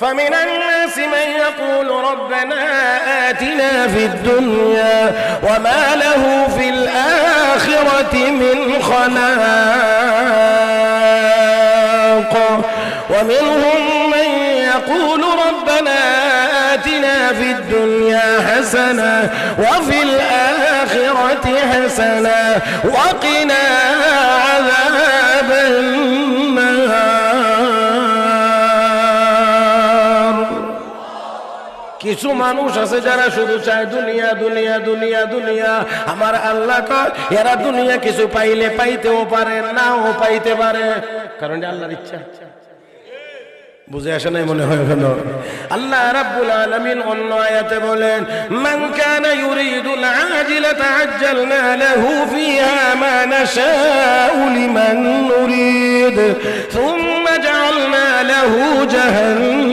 فمن الناس من يقول ربنا آتنا في الدنيا وما له في الآخرة من خلاق. ومنهم من يقول ربنا آتنا في الدنيا حسنة وفي الآخرة حسنة وقنا عذاب النار. কিছু মানুষ আছে যারা শুধু চায় দুনিয়া দুনিয়া দুনিয়া দুনিয়া। আমার আল্লাহ কয়, এরা দুনিয়া কিছু পাইলে পাইতেও পারে, নাও পাইতে পারে। কারণ আল্লাহর ইচ্ছা। বুঝে আসে নাই মনে হয় কেন আল্লাহ রাব্বুল আলামিন অন্য আয়াতে বলেন, মান কানা ইউরিদুল আজিলাতা আজ্জালনা লাহু ফিহা মা নাশাউ লিমান নুরিদ থুম্মা জাআলনা লাহু জাহান্নাম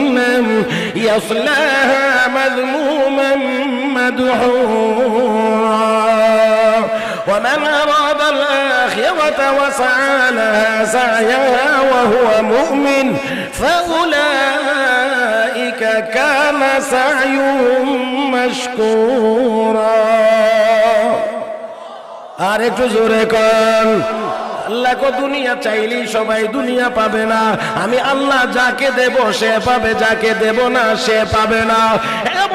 ইয়াসলাহা মাযমুমান মাদহুরা ومن أراد الآخرة وسعى لها سعيها وهو مؤمن فأولئك كان سعيهم مشكورا আর একটু জোরে কর আল্লাহ কো দুনিয়া চাইলেই সবাই দুনিয়া পাবে না। আমি আল্লাহ যাকে দেব, সে পাবে, যাকে দেব না, সে পাবে না।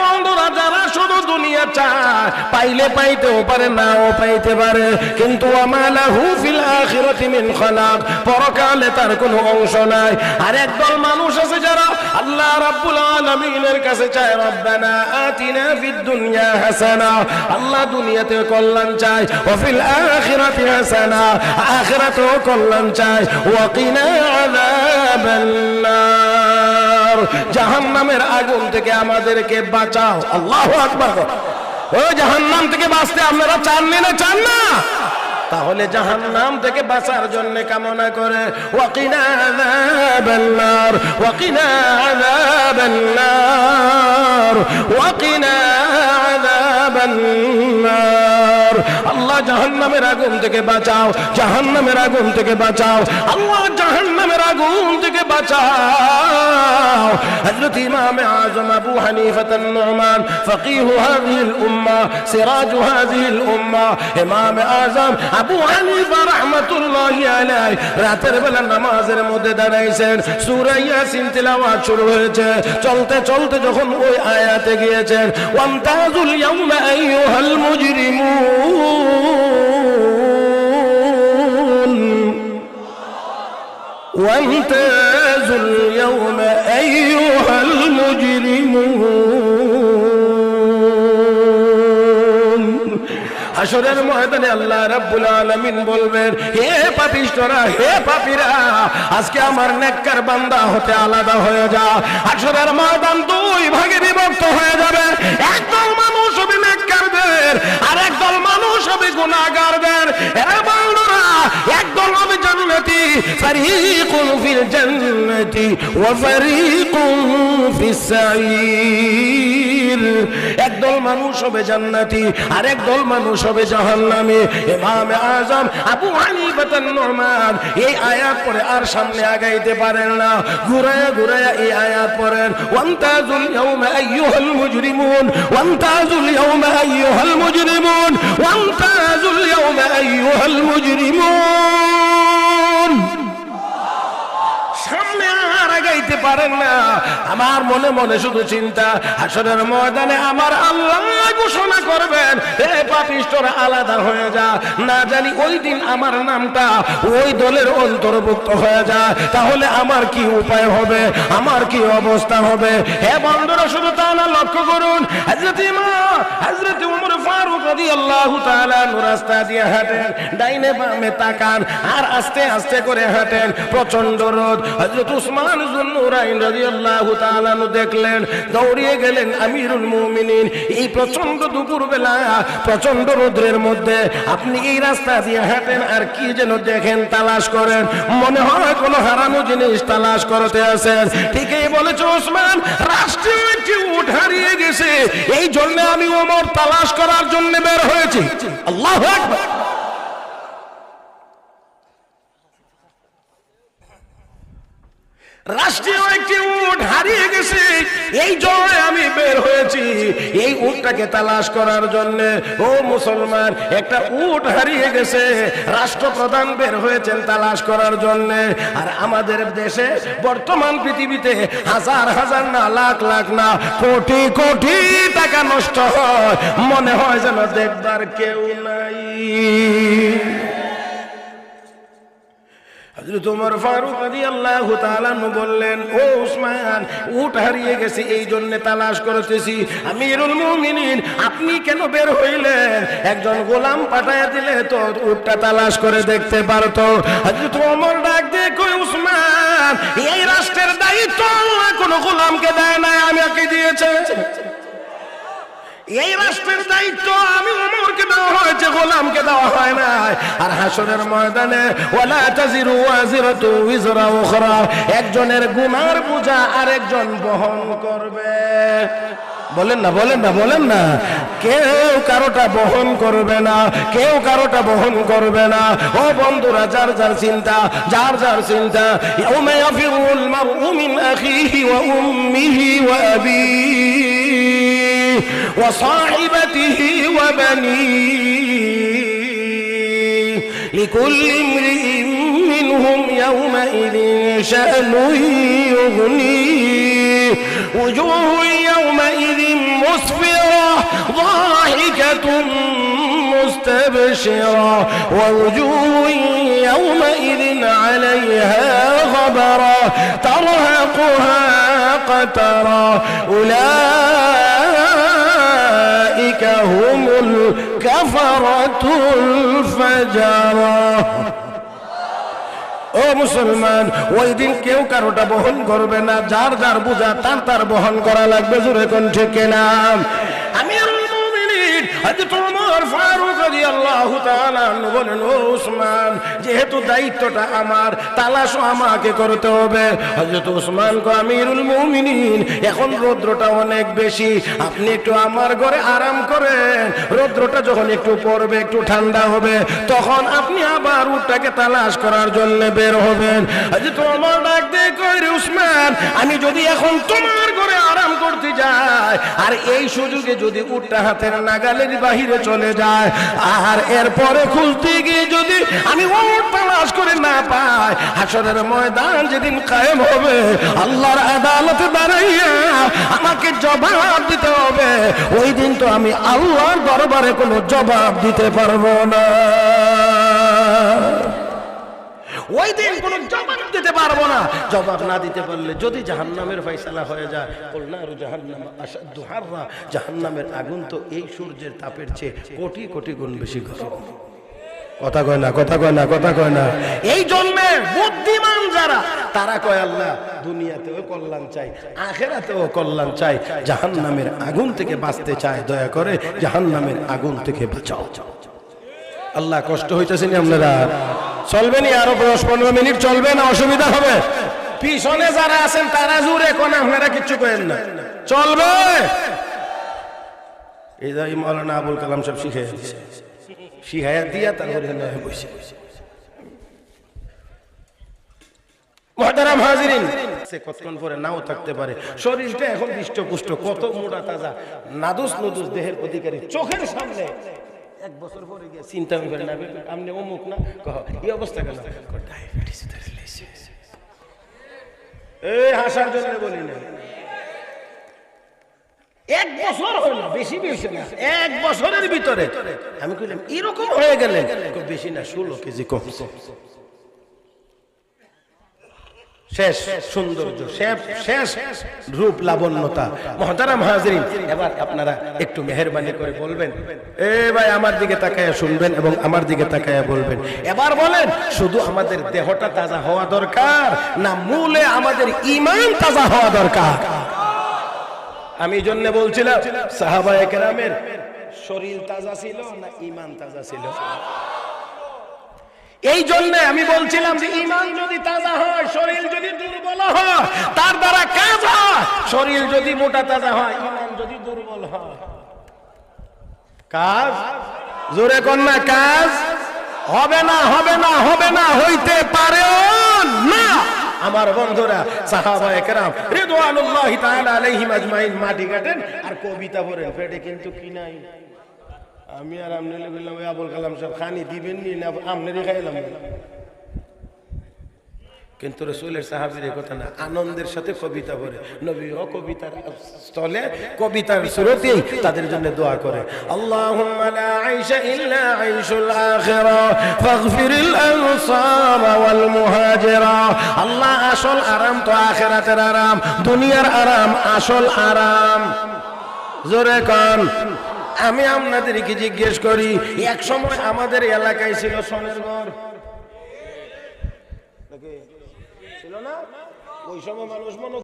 বন্ধুরা, যারা শুধু দুনিয়া চায়, পাইলে পাইতেও পারে, নাও পাইতে পারে। কিন্তু আমালাহু ফিল আখিরাতি মিন খালাক, পরকালে তার কোনো অংশ নাই। আর একদল মানুষ আছে যারা আল্লাহ রাব্বুল আলামিনের কাছে চায়, রব্বানা আতিনা ফিদ দুনিয়া হাসানা, আল্লাহ দুনিয়াতে কল্যাণ চায় ও ফিল আখিরাতি হাসানা, আখিরাতেও কল্যাণ চায়, ওয়া কিনা আযাবান নার জাহান্নামের আগুন থেকে আমাদেরকে বাঁচাও, আল্লাহু আকবার। ও জাহান্নাম থেকে বাঁচতে আপনারা চান না চান না? তাহলে জাহান নাম থেকে বাঁচার জন্য কামনা করে ওয়াকিনা ওয়াকিনা ওয়াকিনা আল্লাহ জাহান্নামের আগুন থেকে বাঁচাও জাহান্নামের আগুন থেকে বাঁচাও আল্লাহ জাহান্নামের আগুন থেকে বাঁচাও হযরত ইমাম আযম আবু হানিফা النعمان فقيه هذه الامه سراج هذه الامه امام আযম আবু হানিফা রাহমাতুল্লাহ আলাইহি রাতের বেলা নামাজের মধ্যে দাঁড়াইছেন সূরা ইয়াসিন তেলাওয়াত শুরু হয়েছে চলতে চলতে যখন ওই আয়াতে গিয়েছেন ওয়ামতাজুল ইয়াউমা আইয়ুহাল মুজরিমুন وامتازوا اليوم أيها المجرمون হাসরের ময়দানে আল্লাহ রাব্বুল আলামিন বলবেন হে পাপিষ্টরা হে পাপীরা আজকে আমার নেককার বান্দা হতে আলাদা হয়ে যা হাসরের ময়দান দুই ভাগে বিভক্ত হয়ে যাবে একদল মানুষ হবে নেককারদের আর একদল মানুষ হবে গুনাহগারদের এরা বান্দরা একদল হবে জান্নাতি, ফারিকুন ফিল জান্নাতি ওয়া ফারিকুন ফিস সাঈর একদল মানুষ হবে জান্নাতি, আর একদল মানুষ হবে জাহান্নামী। ইমাম আজম আবু হানিফা নুমান এই আয়াত পড়ে আর সামনে আগাইতে পারেন না। ঘুরায়া ঘুরায়া এই আয়াত পড়েন, ওয়ান্তাজুল ইয়াউমা আইয়ুহাল মুজরিমুন, ওয়ান্তাজুল ইয়াউমা আইয়ুহাল মুজরিমুন, ওয়ান্তাজুল ইয়াউমা আইয়ুহাল মুজরিমুন। Música আগাইতে পারেন না। আমার মনে মনে শুধু চিন্তা আসরের ময়দানে আমার আল্লাহ ঘোষণা করবেন এ পাপিষ্টরা, আলাদা হয়ে যা। না জানি ওই দিন আমার নামটা, ওই দলের অন্তর্ভুক্ত হয়ে যায় তাহলে আমার কি উপায় হবে? আমার কি অবস্থা হবে? হে বন্ধুরা, শুধু তা না, লক্ষ্য করুন, হযরত ইমাম হযরত উমর ফারুক রাদিয়াল্লাহু তাআলা রাস্তা দিয়ে হাঁটেন, ডাইনে বামে তাকান, আর আস্তে আস্তে করে হাঁটেন। প্রচণ্ড রোদ, হযরত উসমান দেখেন, তালাশ করেন। মনে হয় কোনো হারানো জিনিস তালাশ করতে আছেন ঠিকই বলেছে ওসমান রাষ্ট্রীয় হারিয়ে গেছে। এই জন্য আমি ওমর তালাশ করার জন্য বের হয়েছি। আল্লাহ রাষ্ট্রীয় একটি উট হারিয়ে গেছে। এই জন্য আমি বের হয়েছি। এই উটটাকে তালাশ করার জন্য, ও মুসলমান, একটা উট হারিয়ে গেছে। রাষ্ট্রপ্রধান বের হয়েছেন তালাশ করার জন্য। আর আমাদের দেশে, বর্তমান পৃথিবীতে হাজার হাজার না, লাখ লাখ না, কোটি কোটি টাকা নষ্ট হয়। মনে হয় যেন দেখবার কেউ নাই। ওমর ফারুক রাদিয়াল্লাহু তাআলা আনহু বললেন, ও উসমান উট হারিয়ে গেছে এই জন্য তালাশ করতেছি। আমিরুল মুমিনিন, আপনি কেন বের হইলেন? একজন গোলাম পাঠায়া দিলে তো উটটা তালাশ করে দেখতে পারতো। হযরত ওমর ডাক কই উসমান, এই রাষ্ট্রের দায়িত্ব আল্লাহ কোনো গোলামকে দেয় না আমাকে দিয়েছে। এই রাষ্ট্রের দায়িত্ব আমি ওমরকে দেওয়া হয়েছে, গোলামকে দেওয়া হয় না আর হাসরের ময়দানে, ওয়ালা তাজিরু ওয়াজিরাতু উযরা উখরা, একজনের গুনার বোঝা আরেকজন বহন করবে। বলেন না বলেন না বলেন না। কেউ কারোটা বহন করবে না, কেউ কারোটা বহন করবে না। ও বন্ধুরা, যার যার চিন্তা, যার যার চিন্তা, ইয়াউমা ইয়াফিরুল মারউ মিন আখিহি ওয়া উম্মিহি ওয়া আবিহি। وصاحبته وبنيه لكل امرئ منهم يومئذ شأن يغنيه وجوه يومئذ مسفرة ضاحكة مستبشرة. ووجوه يومئذ عليها غبرة ترهقها قترة. أولئك هم الكفرة الفجرة ও মুসলমান ওই দিন কেউ কারোটা বহন করবে না যার যার বোঝা তার তার বহন করা লাগবে জোরে কোন ঠিক না আমি হযরত ওমর যেহেতু দায়িত্বটা আমার আমাকে করতে হবে। হযরত উসমান কো আমিরুল মুমিনিন, এখন রৌদ্রটা অনেক বেশি, আপনি একটু আমার ঘরে আরাম করেন। রৌদ্রটা যখন একটু পড়বে, একটু ঠান্ডা হবে, তখন আপনি আবার উটটাকে তালাশ করার জন্য বের হবেন। ওমর ডাক দিয়ে উসমান, আমি যদি এখন তোমার ঘরে আরাম করতে যাই, আর এই সুযোগে যদি উটটা হাতের নাগালের বাহিরে চলে যায় আর এরপরে খুলতে গিয়ে যদি আমি ওর তালাশ করে না পাই, হাসরের ময়দান যেদিন কায়েম হবে, আল্লাহর আদালতে দাঁড়াইয়া আমাকে জবাব দিতে হবে। ওই দিন তো আমি আল্লাহর দরবারে কোনো জবাব দিতে পারব না। ওই দিন কোনো জবাব দিতে পারব না। জবাব না দিতে পারলে যদি জাহান্নামের ফয়সালা হয়ে যায় কল্যাণ জাহান্নাম জাহান্নামের আগুন তো এই সূর্যের তাপের চেয়ে কোটি কোটি গুণ বেশি গরম। কথা কয় না, কথা কয় না, কথা কয় না। এই জন্মে বুদ্ধিমান যারা, তারা কয় আল্লাহ, দুনিয়াতেও কল্যাণ চাই, আখেরাতেও কল্যাণ চাই। জাহান্নামের আগুন থেকে বাঁচতে চায়, দয়া করে জাহান্নামের আগুন থেকে বাঁচাও। আল্লাহ কষ্ট হইতেছে নি আপনারা? চলবে নি? আরও দশ পনেরো মিনিট চলবে না? অসুবিধা হবে। পিছনে যারা আছেন তারা জুড়ে কোন আপনারা কিচ্ছু করেন না। চলবে! এই যে মৌলানা আবুল কালাম সব শিখে শিখাইয়া দিয়া তারপরে বসে। মহতারাম হাজিরিন সে কতক্ষণ পরে নাও থাকতে পারে? শরীরটা এখন হৃষ্টপুষ্ট কত মোটা তাজা। নাদুস নুদুস দেহের অধিকারী চোখের সামনে। এক বছর পরে গিয়ে চিন্তা করে না আপনি অমুক না কহ এই অবস্থা কেন? ডায়াবেটিস এই হাসার জন্য বলি না এক বছর হলো বেশি বেশি না এক বছরের ভিতরে। আমি কইলাম এরকম হয়ে গেলে বেশি না ষোলো কেজি কমছে। শেষ সৌন্দর্য, শেষ রূপ লাবণ্যতা। মহতারাম হাজরিন, এবার আপনারা একটু মেহরবানি করে বলবেন। এ ভাই, আমার দিকে তাকায়া শুনবেন এবং আমার দিকে তাকায়া বলবেন। এবার বলেন, শুধু আমাদের দেহটা তাজা হওয়া দরকার না মূলে আমাদের ইমান তাজা হওয়া দরকার? আমি জন্য বলছিলাম সাহাবা একরামের শরীর তাজা ছিল না ইমান তাজা ছিল? এই জন্য আমি বলছিলাম যে ইমান যদি তাজা হয়, শরীর যদি দুর্বল হয়, তার দ্বারা কাজ হয়। শরীর যদি মোটা তাজা হয় ইমান যদি দুর্বল হয়। কাজ? জোরে কন্যা কাজ? হবে না হবে না হবে না, হইতে পারেও না। আমার বন্ধুরা সাহাবা একরাম রিদওয়ানুল্লাহি তাআলা আলাইহিম আজমাইন মাটি কাটেন আর কবিতা পড়েন পেটে কিন্তু কি নাই? আমি আর আমনে বললাম, ওই আবুল কালাম সাহেব খানি দিবেন নি না আমনেরই খাইলাম কিন্তু রসুলের সাহাবির কথা না, আনন্দের সাথে কবিতা পড়ে। নবী ও কবিতার স্থলে কবিতার সুরতেই তাদের জন্য দোয়া করে। আল্লাহুম্মা লা আইশা ইল্লা আইশুল আখিরা, ফাগফিরিল ওয়াল মুহাজিরা। আল্লাহ আসল আরাম তো আখিরাতের আরাম, দুনিয়ার আরাম আসল আরাম। জোরে কান। আমি আপনাদেরকে জিজ্ঞেস করি, এক সময় আমাদের এলাকায় ছিল সোনের ঘর ছিল না? ওই সময় মানুষ মনে